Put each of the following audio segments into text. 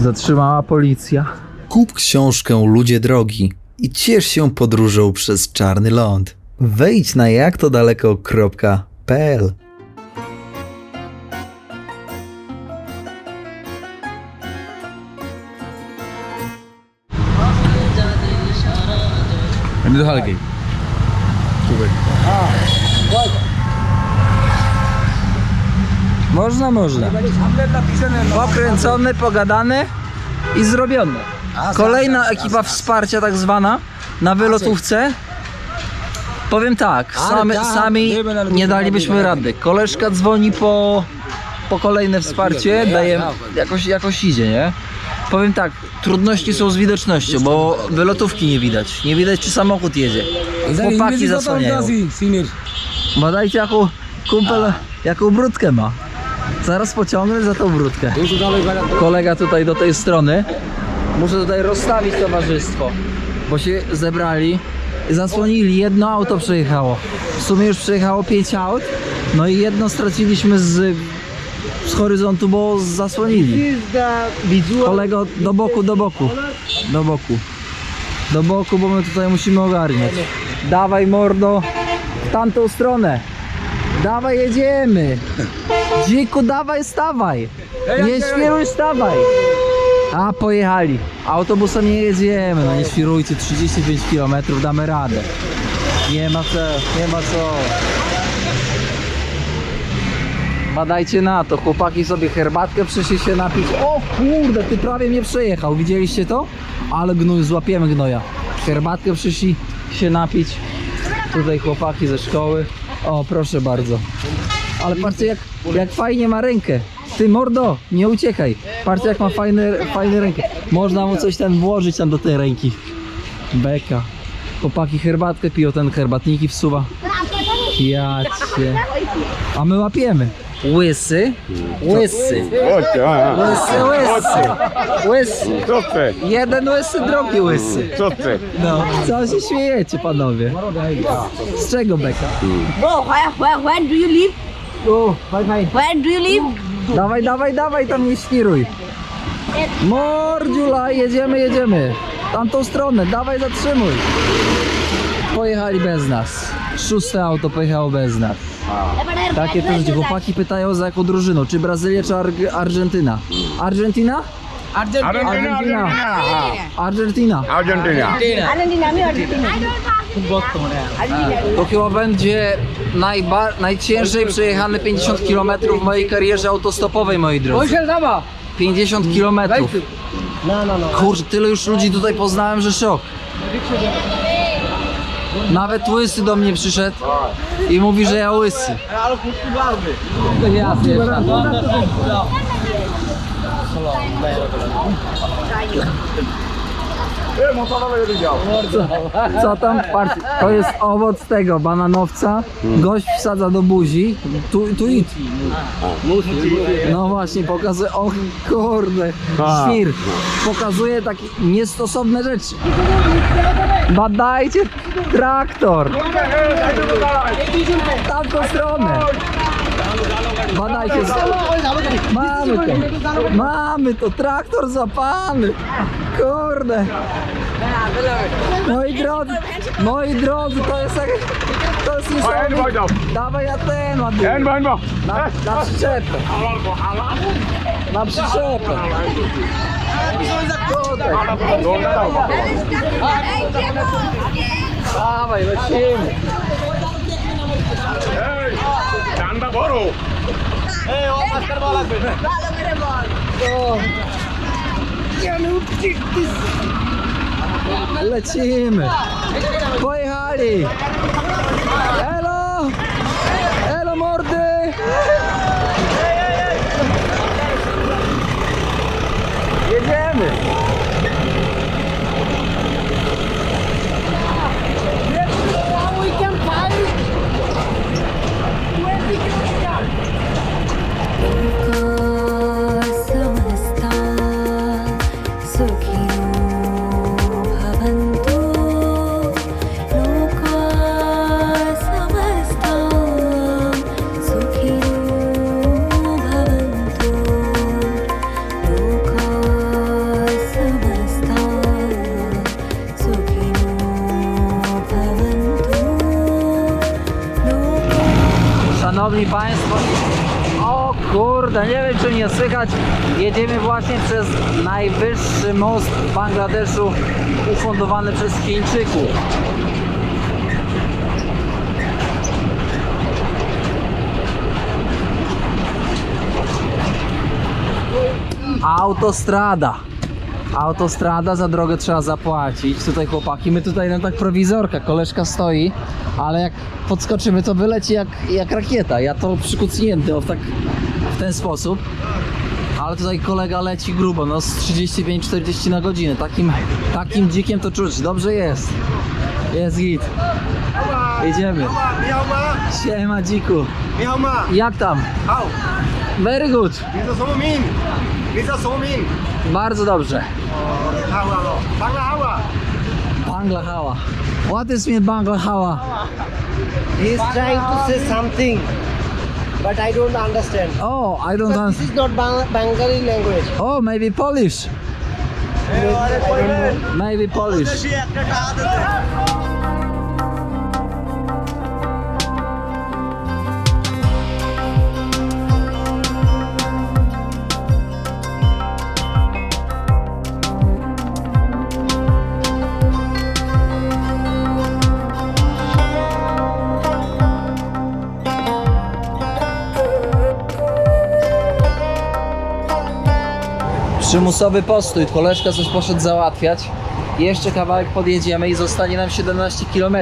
Zatrzymała policja. Kup książkę Ludzie Drogi i ciesz się podróżą przez Czarny Ląd. Wejdź na jaktodaleko.pl Będę do Halki. Można, można. Pokręcony, pogadany i zrobione. Kolejna ekipa wsparcia tak zwana na wylotówce. Powiem tak, sami, sami nie dalibyśmy rady. Koleżka dzwoni po, po kolejne wsparcie, daje, jakoś, jakoś idzie, nie? Powiem tak, trudności są z widocznością, bo wylotówki nie widać. Nie widać czy samochód jedzie. Chłopaki zasłaniają. Badajcie jaką kumpel, jaką brudkę ma. Zaraz pociągnę za tą brudkę. Kolega tutaj do tej strony. Muszę tutaj rozstawić towarzystwo, bo się zebrali i zasłonili. Jedno auto przejechało. W sumie już przejechało pięć aut. No i jedno straciliśmy z, z horyzontu, bo zasłonili. Kolego, do boku, do boku. Do boku. Do boku, bo my tutaj musimy ogarniać. Dawaj mordo w tamtą stronę. Dawaj, jedziemy. Dziku, dawaj, stawaj. Nie świruj, stawaj. A, pojechali. Autobusem nie jedziemy, no nie świrujcie. 35 km damy radę. Nie ma co, nie ma co. Badajcie na to, chłopaki sobie herbatkę przyszli się napić. O kurde, ty prawie mnie przejechał, widzieliście to? Ale gnój, złapiemy gnoja. Herbatkę przyszli się napić. Tutaj chłopaki ze szkoły. O, proszę bardzo. Ale patrzcie jak, jak fajnie ma rękę. Ty mordo, nie uciekaj. Patrzcie jak ma fajne, fajne rękę. Można mu coś tam włożyć tam do tej ręki. Beka. Chłopaki herbatkę piją, ten herbatniki wsuwa. Ja cię. A my łapiemy. Łysy, łysy, Chodźcie, a, a. łysy, łysy, łysy. Co chce? Jeden łysy, drugi łysy. Co chce? No, co się śmiejecie panowie? Z czego beka? Bro, where, where, where do you live? O, faj, faj. Where do you live? Dawaj, dawaj, dawaj, tam nie świruj. Mordziula, jedziemy, jedziemy. Tamtą stronę, dawaj, zatrzymuj. Pojechali bez nas. Szóste auto pojechało bez nas. Takie to życie. Chłopaki pytają za jaką drużyną, czy Brazylia, czy Arg- Argentyna. Argentina? Argentyna, Argentyna. Argentyna. Argentina. Argentyna. Argentina, me Argentina. To chyba będzie najba- najciężej przejechane 50 km w mojej karierze autostopowej, moi drodzy. 50 km. Kurczę, tyle już ludzi tutaj poznałem, że szok. Nawet łysy do mnie przyszedł i mówi, że ja łysy. Zjeżdżam. Co tam? Patrzcie, to jest owoc tego bananowca. Gość wsadza do buzi. Tu, tu i No właśnie, pokazuje. O kurde, świr. Pokazuje takie niestosowne rzeczy. Badajcie traktor. W tamtą stronę. Badajcie. Mamy to. Mamy to. Traktor zapany. Kurde. Moi drodzy, moi drodzy, to jest jak... To jest niesamowite. Wojdo. Dawaj ja ten ładuję. Wojdo. Na, na przyczepę. Na przyczepę. Tutaj. Dawaj, lecimy. Ej, Tanda Boru. O. Lecimy. Pojechali. Elo. Elo mordy. Jedziemy. Jedziemy właśnie przez najwyższy most w Bangladeszu ufundowany przez Chińczyków. Autostrada. Autostrada, za drogę trzeba zapłacić. Tutaj chłopaki, my tutaj nam tak prowizorka, koleżka stoi, ale jak podskoczymy, to wyleci jak, jak rakieta. Ja to przykucnięty o tak w ten sposób. Ale tutaj kolega leci grubo, no z 35-40 na godzinę. Takim, takim dzikiem to czuć. Dobrze jest. Jest git. Jedziemy. Siema dziku. Jak tam? Very good. Bardzo dobrze. Hała. Bangla hała. Bangla Hawa. What is mean Bangla Hawa? He is trying to say something, but I don't understand. Oh, I don't understand. this is not Bang- Bengali language. Oh, maybe Polish. I. Maybe Polish. Przymusowy postój. Koleżka coś poszedł załatwiać. Jeszcze kawałek podjedziemy i zostanie nam 17 km.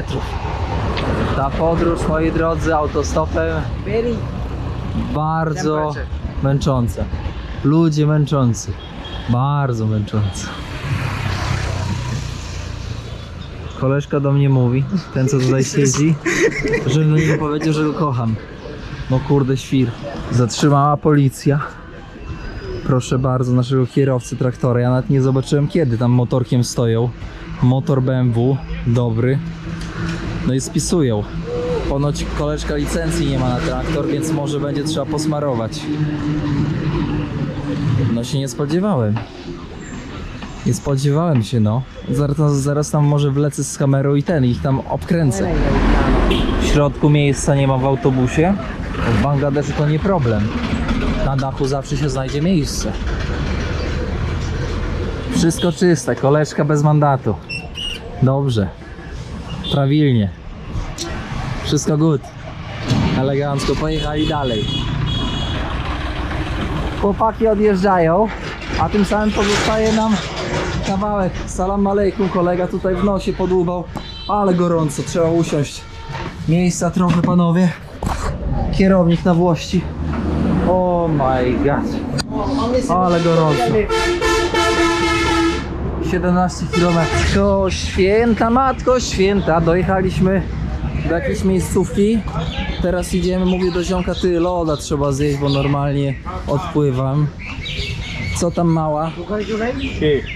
Ta podróż, moi drodzy, autostopem bardzo męcząca. Ludzie męczący. Bardzo męczący. Koleżka do mnie mówi, ten co tutaj siedzi, żebym do niego powiedział, że go kocham. No kurde, świr. Zatrzymała policja. Proszę bardzo, naszego kierowcy traktora. Ja nawet nie zobaczyłem kiedy tam motorkiem stoją. Motor BMW, dobry. No i spisują. Ponoć koleżka licencji nie ma na traktor, więc może będzie trzeba posmarować. No się nie spodziewałem. Nie spodziewałem się, no. Zaraz, zaraz tam może wlecę z kamerą i ten, ich tam obkręcę. W środku miejsca nie ma w autobusie. W Bangladeszu to nie problem. Na dachu zawsze się znajdzie miejsce. Wszystko czyste, koleżka bez mandatu. Dobrze. Prawilnie. Wszystko good. Elegancko, pojechali dalej. Chłopaki odjeżdżają, a tym samym pozostaje nam kawałek. Salam alejkum, kolega tutaj w nosie podłubał, ale gorąco, trzeba usiąść. Miejsca trochę, panowie. Kierownik na włości. Oh my god. Ale gorąco. 17 km. To święta matko, święta. Dojechaliśmy do jakiejś miejscówki. Teraz idziemy, mówię do ziomka, ty loda trzeba zjeść, bo normalnie odpływam. Co tam mała?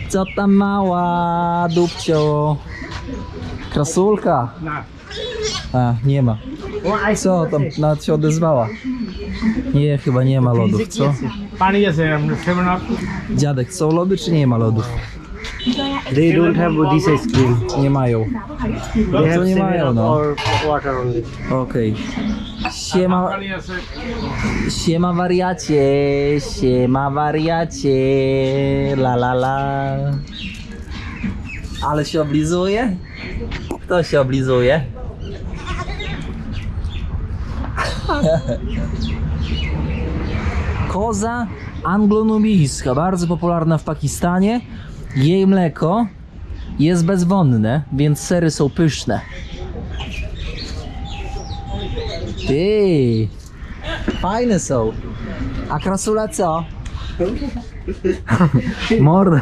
Co tam mała, dupcio? Krasulka? A, nie ma. Co tam, nawet się odezwała. Nie, chyba nie ma lodów, co? Pani jest, Dziadek, są lody czy nie ma lodów? They don't have this ice cream. Nie mają. They no have nie mają, no. Okej. Siema, siema wariacie, siema wariacie, la la la. Ale się oblizuje? Kto się oblizuje? Koza anglonubijska, bardzo popularna w Pakistanie. Jej mleko jest bezwonne, więc sery są pyszne. Ty, fajne są. A krasula co? Morda.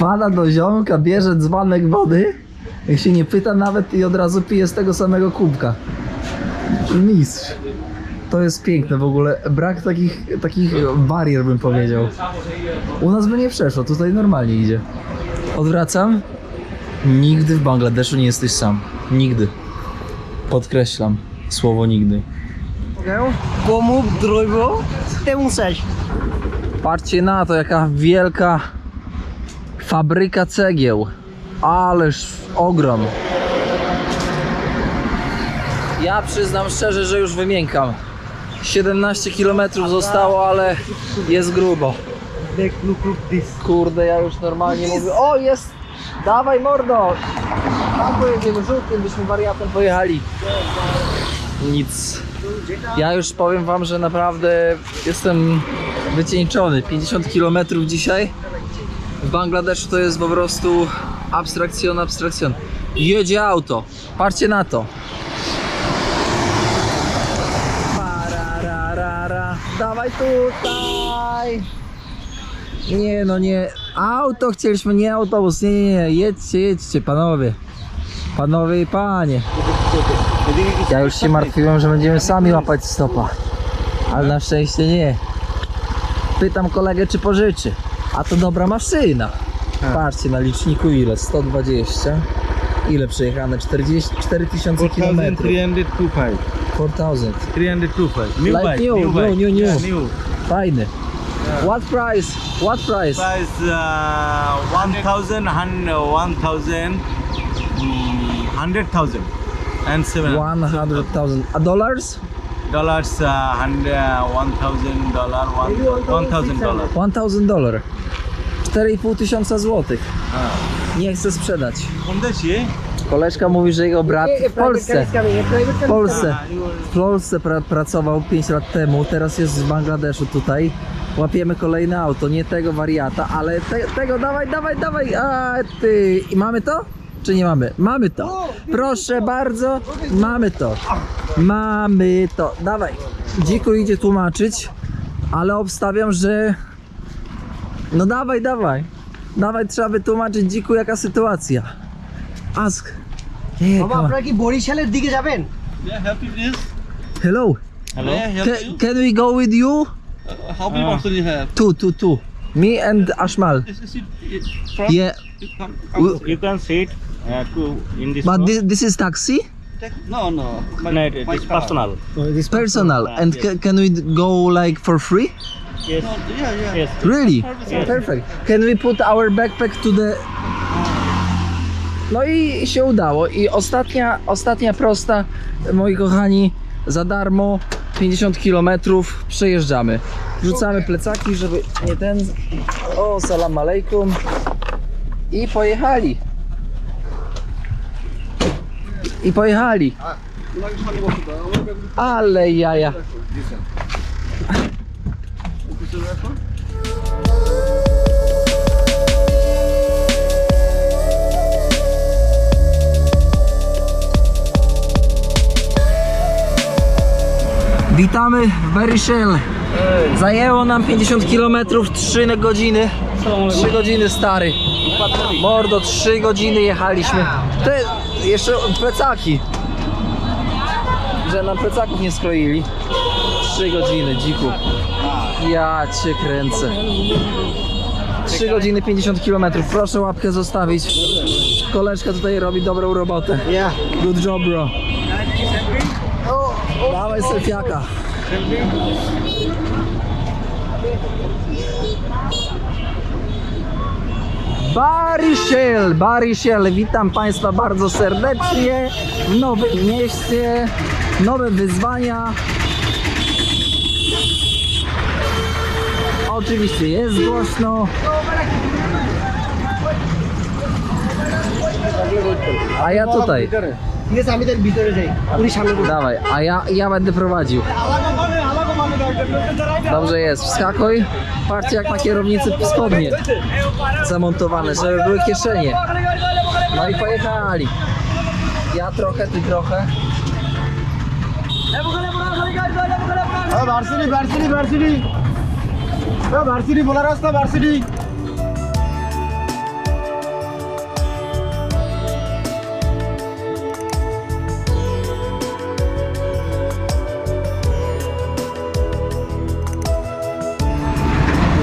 Pada do ziomka, bierze dzbanek wody, jak się nie pyta nawet i od razu pije z tego samego kubka. Mistrz. To jest piękne w ogóle. Brak takich, takich barier bym powiedział. U nas by nie przeszło, tutaj normalnie idzie. Odwracam. Nigdy w Bangladeszu nie jesteś sam. Nigdy. Podkreślam słowo nigdy. Pomów drogo, temu sać. Patrzcie na to, jaka wielka fabryka cegieł. Ależ ogrom. Ja przyznam szczerze, że już wymiękam. 17 km zostało, ale jest grubo. Kurde, ja już normalnie mówię, o jest, dawaj mordo. Tam pojedziemy, żółtym byśmy wariatem pojechali. Nic. Ja już powiem wam, że naprawdę jestem wycieńczony. 50 km dzisiaj. W Bangladeszu to jest po prostu abstrakcjon, abstrakcjon. Jedzie auto. Patrzcie na to. Dawaj tutaj. Nie no nie. Auto chcieliśmy, nie autobus. Nie, nie, nie. Jedźcie, jedźcie, panowie. Panowie i panie. Ja już się martwiłem, że będziemy sami łapać stopa. Ale na szczęście nie. Pytam kolegę, czy pożyczy. A to dobra maszyna. Patrzcie na liczniku ile? 120. Ile przejechane? 44 tysiące km. 4325. 4000. 325. New Like bike. new, new new, bike. new, new. Yeah, new. Fajny. What price? What price? Price uh, 1000 and 1000 mm, 100,000 and 7 100,000. A dollars? dollars uh, and uh, 1000 dollar one 1000 dollar 1000 dollar. 4,5 tysiąca złotych. Nie chcę sprzedać. Hondashi Koleżka mówi, że jego brat w Polsce, w Polsce, w Polsce pra, pracował 5 lat temu, teraz jest w Bangladeszu tutaj. Łapiemy kolejne auto, nie tego wariata, ale te, tego dawaj, dawaj, dawaj, a ty. I mamy to? Czy nie mamy? Mamy to. Proszę bardzo, mamy to. Mamy to. Dawaj. Dziku idzie tłumaczyć, ale obstawiam, że no dawaj, dawaj. Dawaj, trzeba wytłumaczyć dziku jaka sytuacja. Ask. Nie, বাবা come on. আপনারা কি বরিশালের দিকে যাবেন Hello. hello Can, can we go with you? How many person you have? Two, two, two. Me and Ashmal. Is, is it, it front? Yeah, You come, We- come you can sit uh, to in this but this, this is taxi take, no, no. My, no, my it is car. personal personal. And ca- can we go like for free? yes No, yeah, yeah. yes Really? Yes. Perfect. Can we put our backpack to the... No i się udało. I ostatnia, ostatnia prosta, moi kochani, za darmo, 50 km przejeżdżamy. Wrzucamy plecaki, żeby nie ten... O, salam alejkum. I pojechali. I pojechali. Ale jaja. Witamy w Beryszel. Zajęło nam 50 km 3 godziny. 3 godziny stary. Mordo, 3 godziny jechaliśmy. Te jeszcze plecaki. Że nam plecaków nie skroili. 3 godziny, dziku. Ja cię kręcę. 3 godziny 50 km. Proszę łapkę zostawić. Koleżka tutaj robi dobrą robotę. Good job, bro. Dawaj selfiaka. Bariszel, Bariszel, witam Państwa bardzo serdecznie w nowym mieście, nowe wyzwania. Oczywiście jest głośno. A ja tutaj. ঠিক আছে আমি তার ভিতরে যাই উনি সামনে বসে Dawaj, a ja, ja będę prowadził. Dobrze jest, wskakuj. Patrzcie jak na kierownicy spodnie zamontowane, żeby były kieszenie. No i pojechali. Ja trochę, ty trochę. Varsity varsity varsity varsity বলা রাস্তা varsity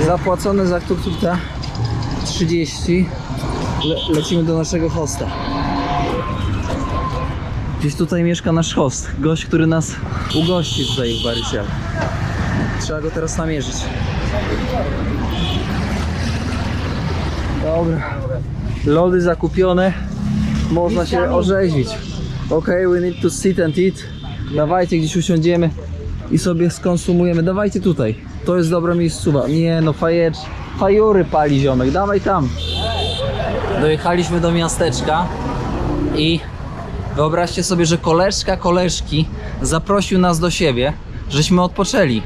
Zapłacone za tuktuka 30. Le lecimy do naszego hosta. Gdzieś tutaj mieszka nasz host. Gość, który nas ugości tutaj w Barysiel. Trzeba go teraz namierzyć. Dobra. Lody zakupione. Można się orzeźwić. Okay, we need to sit and eat. Dawajcie gdzieś usiądziemy i sobie skonsumujemy. Dawajcie tutaj. To jest dobra miejscowa. Nie no, fajecz, fajury pali ziomek. Dawaj tam. Dojechaliśmy do miasteczka i wyobraźcie sobie, że koleżka koleżki zaprosił nas do siebie, żeśmy odpoczęli.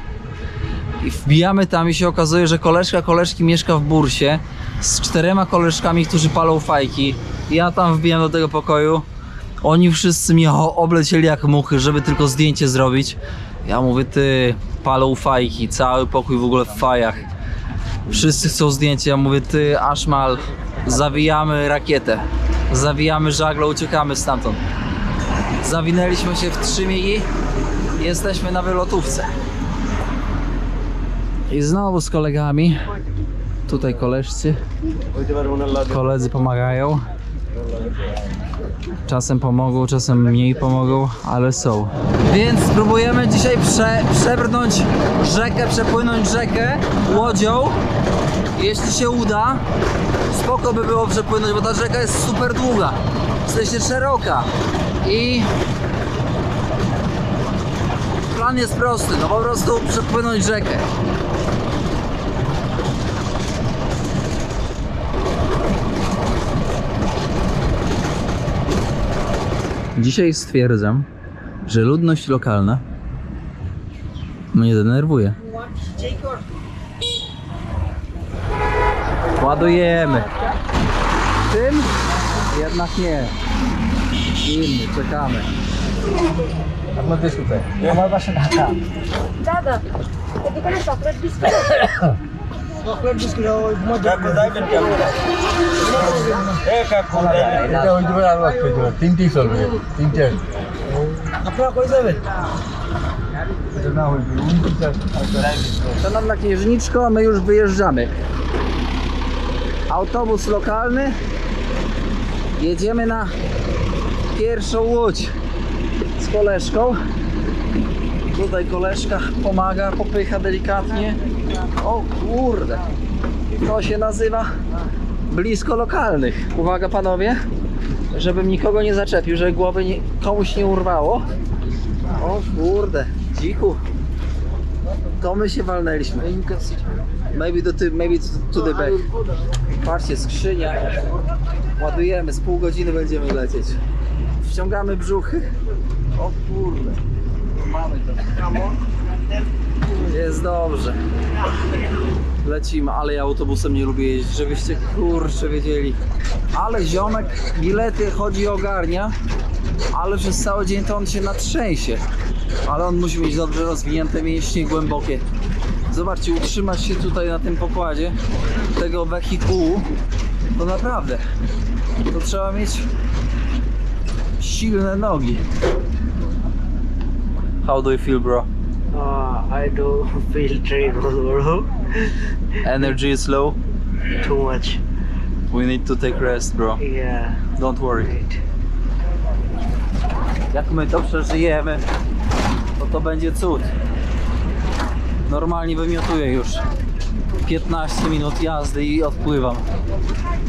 I wbijamy tam i się okazuje, że koleżka koleżki mieszka w bursie z czterema koleżkami, którzy palą fajki. Ja tam wbijam do tego pokoju. Oni wszyscy mnie oblecieli jak muchy, żeby tylko zdjęcie zrobić. Ja mówię, ty, palą fajki, cały pokój w ogóle w fajach. Wszyscy chcą zdjęcie, ja mówię, ty, Ashmal, zawijamy rakietę. Zawijamy żagle, uciekamy stamtąd. Zawinęliśmy się w trzy migi, jesteśmy na wylotówce. I znowu z kolegami. Tutaj koleżcy. Koledzy pomagają. Czasem pomogą, czasem mniej pomogą, ale są. Więc spróbujemy dzisiaj prze, przebrnąć rzekę, przepłynąć rzekę łodzią. Jeśli się uda, spoko by było przepłynąć, bo ta rzeka jest super długa. W sensie szeroka. I plan jest prosty, no po prostu przepłynąć rzekę. Dzisiaj stwierdzam, że ludność lokalna mnie denerwuje. Ładujemy. Tym? Jednak nie. Inny, czekamy. A my też tutaj. Ja mam wasze data. Dada. Ja. যাইবেন কেমন এ কাকু যাইবেন এটা হইতে পারে আরো একটা হইতে পারে তিনটেই চলবে তিনটে আপনারা কই যাবেন এটা না হইবে উনত্রিশ Szanowna Księżniczko, my już wyjeżdżamy. Autobus lokalny. Jedziemy na pierwszą łódź z koleżką. Tutaj koleżka pomaga, popycha delikatnie. O kurde, to się nazywa blisko lokalnych. Uwaga panowie, żebym nikogo nie zaczepił, żeby głowy nie, komuś nie urwało. O kurde, dziku. To my się walnęliśmy. Maybe do ty, maybe to, to the back. Patrzcie, skrzynia. Ładujemy, z pół godziny będziemy lecieć. Wciągamy brzuchy. O kurde. Mamy to. Jest dobrze. Lecimy, ale ja autobusem nie lubię jeździć, żebyście kurczę wiedzieli. Ale ziomek bilety chodzi ogarnia, ale przez cały dzień to on się natrzęsie. Ale on musi mieć dobrze rozwinięte mięśnie głębokie. Zobaczcie, utrzymać się tutaj na tym pokładzie tego wehikułu, to naprawdę to trzeba mieć silne nogi. How do you feel, bro? Uh, I do feel terrible, bro. Energy is low. Too much. We need to take rest, bro. Yeah. Don't worry. Right. Jak my to przeżyjemy, to to będzie cud. Normalnie wymiotuję już 15 minut jazdy i odpływam.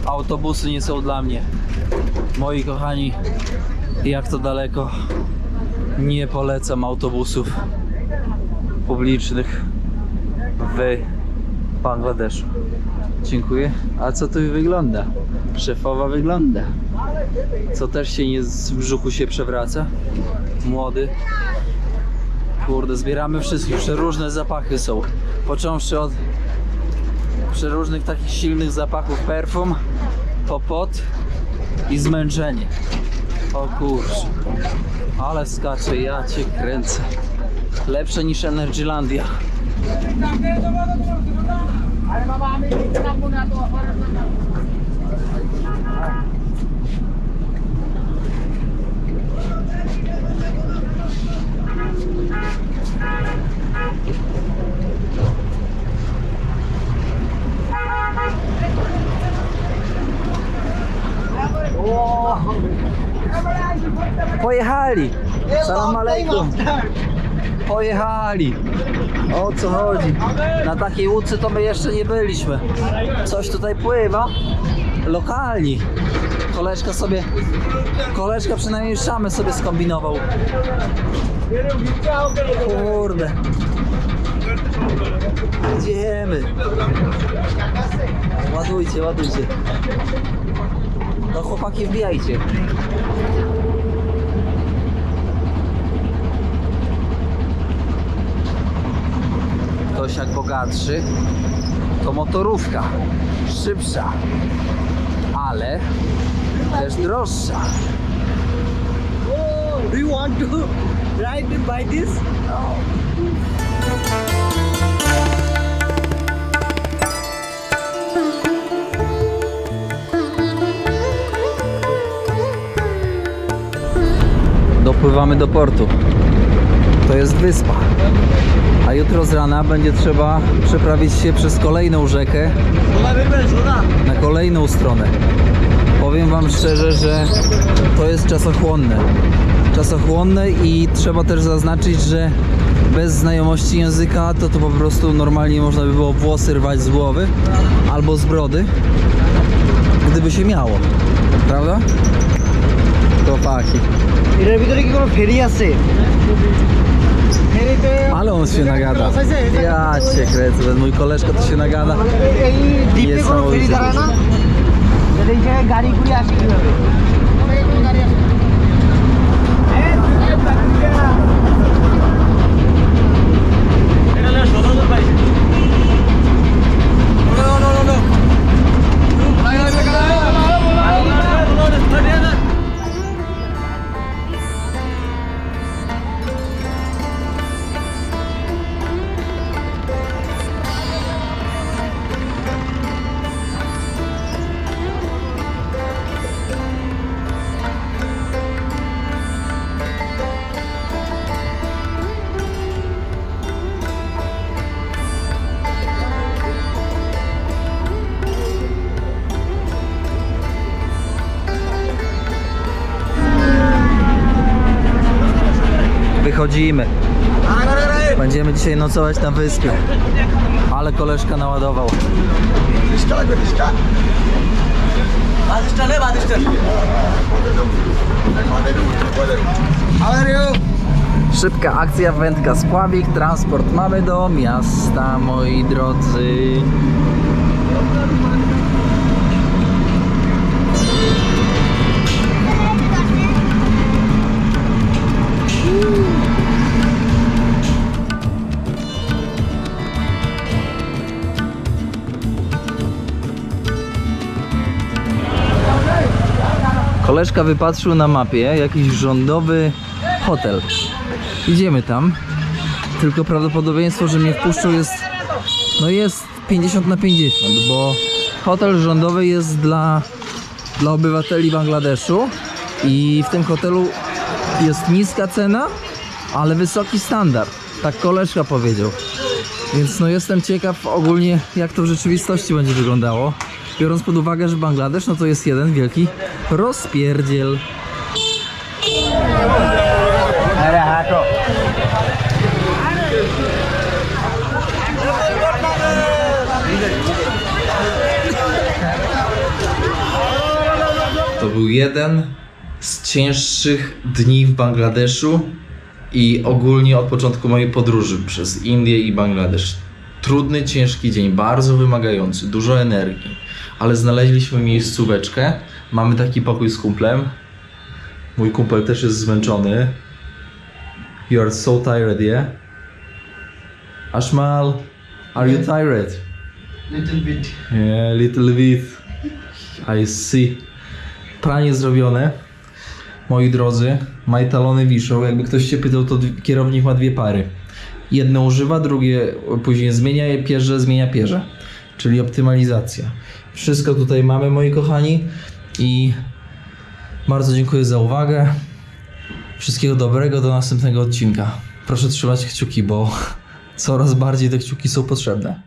Autobusy nie są dla mnie. Moi kochani, jak to daleko, nie polecam autobusów publicznych w Bangladeszu. Dziękuję. A co tu wygląda? Szefowa wygląda. Co też się nie z brzuchu się przewraca. Młody. Kurde, zbieramy wszystkich. Przeróżne zapachy są. Począwszy od przeróżnych takich silnych zapachów perfum, po pot i zmęczenie. O kurczę. Ale skacze, ja cię kręcę. Lepsze niż Energylandia. Pojechali! Salam alejkum! Pojechali! O co chodzi? Na takiej łódce to my jeszcze nie byliśmy. Coś tutaj pływa. Lokalni. Koleżka sobie, koleżka przynajmniej szamy sobie skombinował. Kurde. Idziemy. Ładujcie, ładujcie. No chłopaki wbijajcie. Ktoś jak bogatszy, to motorówka. Szybsza, ale też droższa. Oh, do you want to ride by this? Dopływamy do portu. To jest wyspa A jutro z rana będzie trzeba przeprawić się przez kolejną rzekę na kolejną stronę. Powiem Wam szczerze, że to jest czasochłonne. Czasochłonne i trzeba też zaznaczyć, że bez znajomości języka to to po prostu normalnie można by było włosy rwać z głowy albo z brody, gdyby się miało. Prawda? Chłopaki. এটার ভিতরে কি কোনো ফেরি আছে ফেরিতে Ale on się nagada. Ja cię kręcę, ten mój koleżka to się nagada. এই দ্বীপে কোনো ফেরি Niesamowite. দাঁড়ায় না তাহলে এই জায়গায় গাড়ি ঘুরে আসে কিভাবে Wychodzimy. Będziemy dzisiaj nocować na wyspie. Ale koleżka naładował. Szybka akcja wędka Spławik, transport mamy do miasta, moi drodzy. Koleżka wypatrzył na mapie jakiś rządowy hotel. Idziemy tam. Tylko prawdopodobieństwo, że mnie wpuszczą jest no jest 50 na 50, bo hotel rządowy jest dla dla obywateli Bangladeszu i w tym hotelu jest niska cena, ale wysoki standard. Tak koleżka powiedział. Więc no jestem ciekaw ogólnie jak to w rzeczywistości będzie wyglądało. Biorąc pod uwagę, że Bangladesz no to jest jeden wielki rozpierdziel. To był jeden z cięższych dni w Bangladeszu i ogólnie od początku mojej podróży przez Indię i Bangladesz. Trudny, ciężki dzień, bardzo wymagający, dużo energii, ale znaleźliśmy miejscóweczkę. Mamy taki pokój z kumplem. Mój kumpel też jest zmęczony. You are so tired, yeah? Ashmal, are you tired? Little bit. Yeah, little bit. I see. Pranie zrobione. Moi drodzy, majtalony wiszą. Jakby ktoś się pytał, to kierownik ma dwie pary. Jedno używa, drugie później zmienia je, pierze, zmienia pierze. Czyli optymalizacja. Wszystko tutaj mamy, moi kochani. I bardzo dziękuję za uwagę. Wszystkiego dobrego do następnego odcinka. Proszę trzymać kciuki, bo coraz bardziej te kciuki są potrzebne.